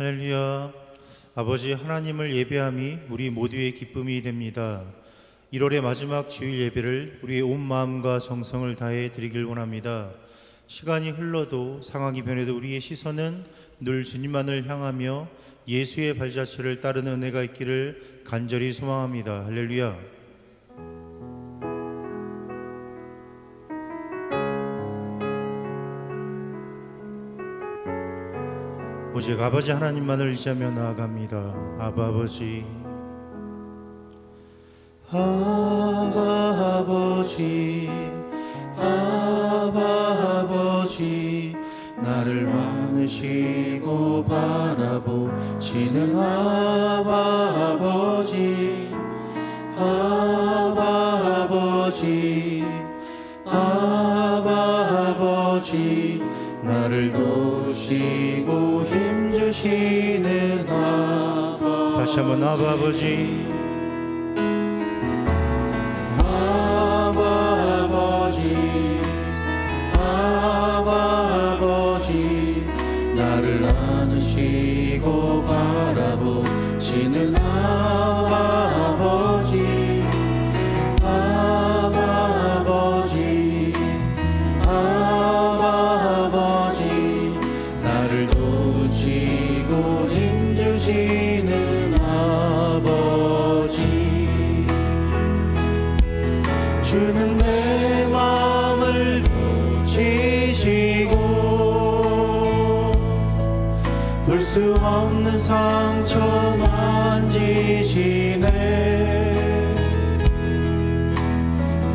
할렐루야. 아버지 하나님을 예배함이 우리 모두의 기쁨이 됩니다. 1월의 마지막 주일 예배를 우리의 온 마음과 정성을 다해 드리길 원합니다. 시간이 흘러도 상황이 변해도 우리의 시선은 늘 주님만을 향하며 예수의 발자취를 따르는 은혜가 있기를 간절히 소망합니다. 할렐루야. 오직 아버지 하나님만을 의지하며 나아갑니다. 아바 아버지. 아바 아버지. 아바 아버지. 나를 많으시고 바라보시는 아바 아버지. 아바 아버지. 아바 아버지. 나를 도우시고 힘주시는 아버지 다시 한번 아버지. 아버지 아버지 나를 안으시고 바라보시는 볼 수 없는 상처 만지시네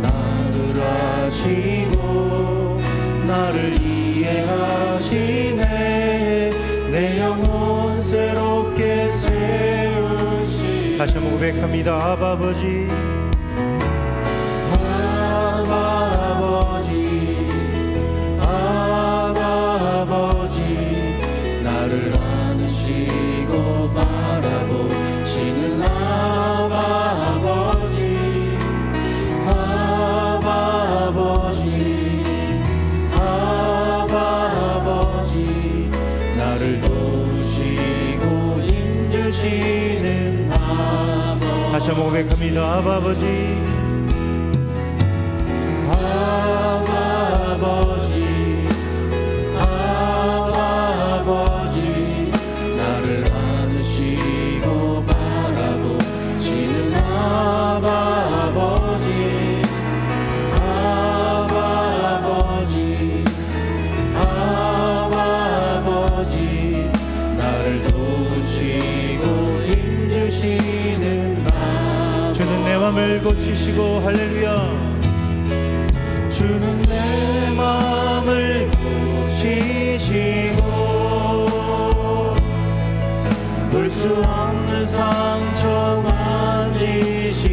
나를 아시고 나를 이해하시네. 내 영혼 새롭게 세우시. 다시 한번 고백합니다. 아버지 맘을 고치시고 할렐루야. 주는 내 마음을 고치시고 볼 수 없는 상처 만지시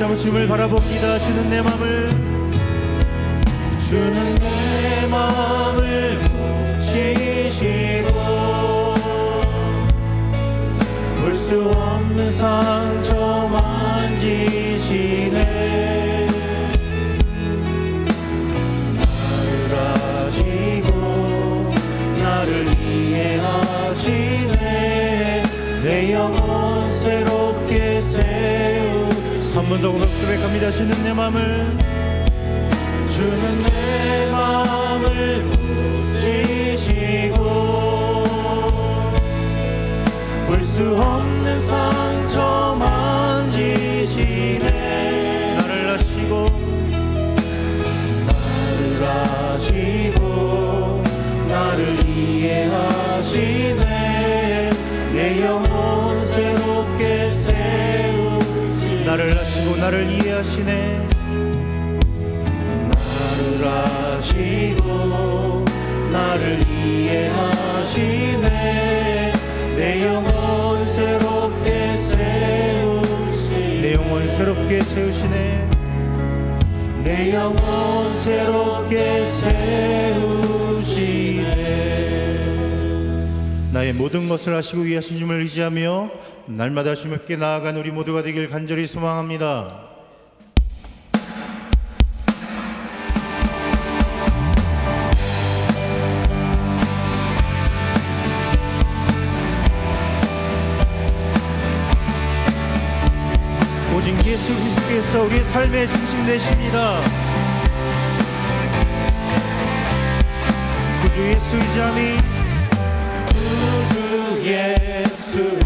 다시 한번 주님을 바라봅니다. 주는 내 마음을. 주는 내 마음을 고치시고 볼 수 없는 상처 만지시네 한 번 더 고백합니다. 주는 내 마음을 주는 내 새롭게 세우시네 내 영혼 새롭게 세우시네 나의 모든 것을 하시고 위하신 주님을 의지하며 날마다 주님께 나아간 우리 모두가 되길 간절히 소망합니다. 그리스도께서 우리의 삶의 중심 되십니다. 구주 예수 의지함이 구주 예수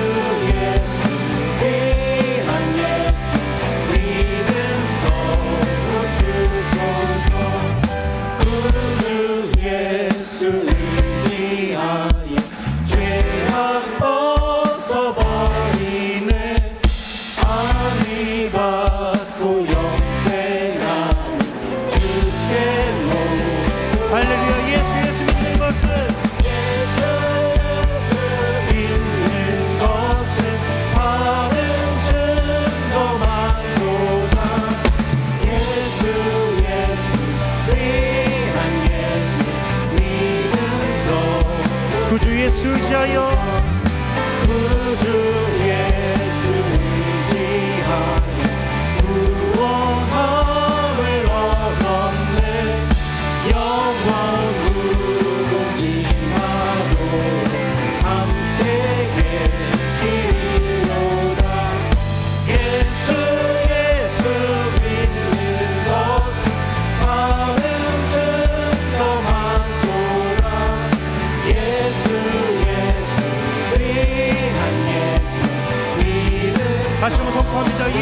예 구주 예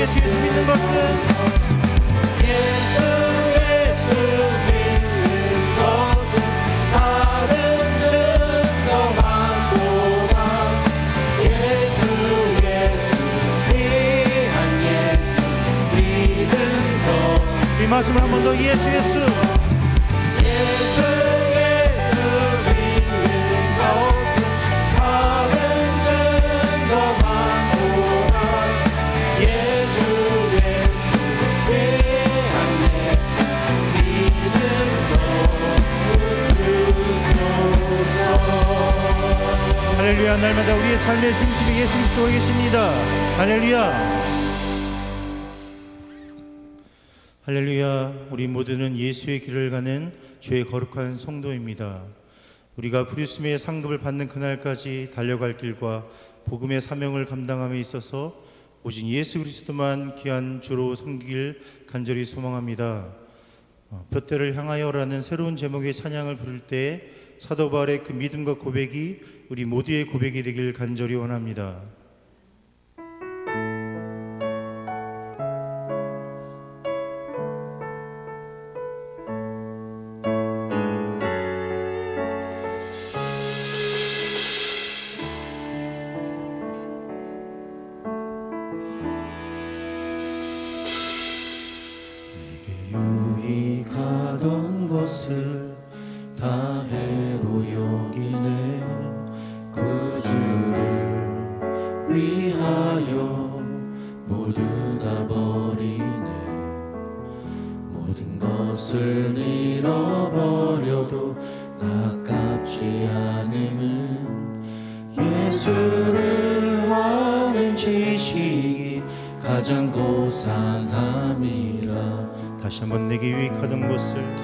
예수 예수 믿는 것은 다른 증거 많도다 예수 예수 귀한 예수 믿음도 이 말씀을 한 번 더 예수 예수 할렐루야 날마다 우리의 삶의 중심이 예수 그리스도가 계십니다. 할렐루야. 할렐루야. 우리 모두는 예수의 길을 가는 주의 거룩한 성도입니다. 우리가 부르심의 상급을 받는 그날까지 달려갈 길과 복음의 사명을 감당함에 있어서 오직 예수 그리스도만 귀한 주로 섬길 간절히 소망합니다. 어, 볕대를 향하여라는 새로운 제목의 찬양을 부를 때 사도 바울의 그 믿음과 고백이 우리 모두의 고백이 되길 간절히 원합니다. 위하여 모두 다 버리네. 모든 것을 잃어버려도 아깝지 않음은 예수를 아는 지식이 가장 고상함이라. 다시 한번 내게 유익하던 것을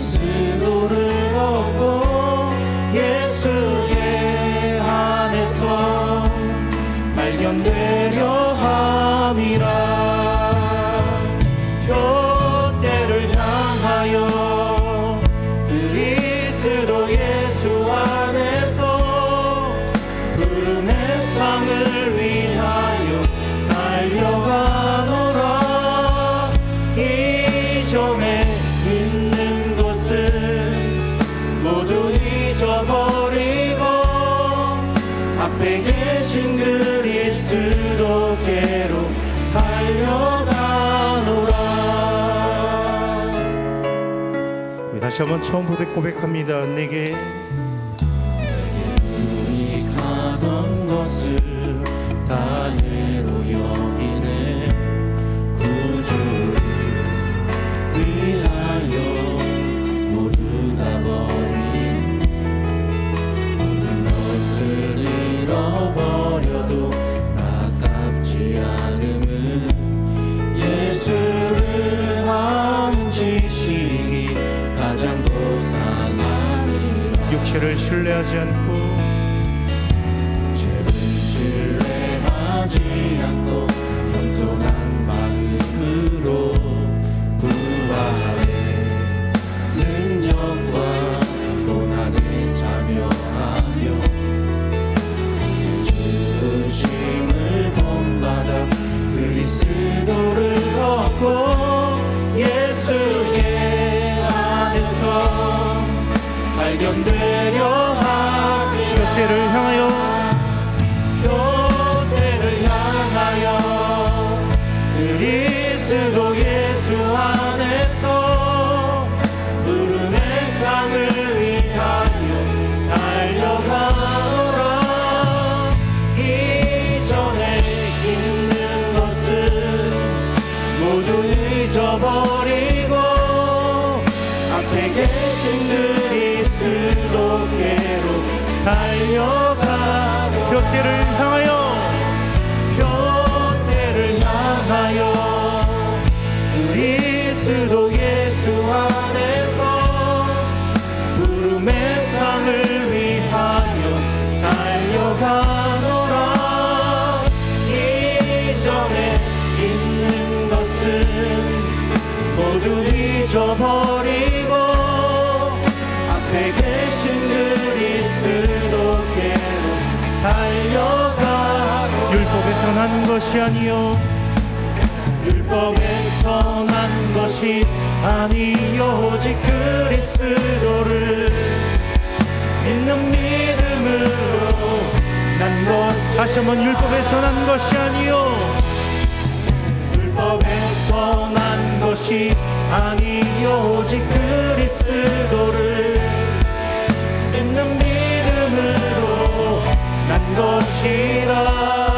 스스로를 앞에 계신 그리스도께로 달려가노라. 우리 다시 한번 처음부터 고백합니다. 내게 내게 눈이 가던 것을 다 그를 신뢰하지 않고 달려가 몇 개를 난 것이 아니요. 율법에서 난 것이 아니요. 오직 그리스도를 믿는 믿음으로 난 것. 다시 한번 율법에서 난 것이 아니요. 율법에서 난 것이 아니요. 오직 그리스도를 믿는 믿음으로 난 것이라.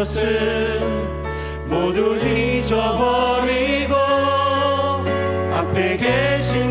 것은 모두 잊어버리고 앞에 계신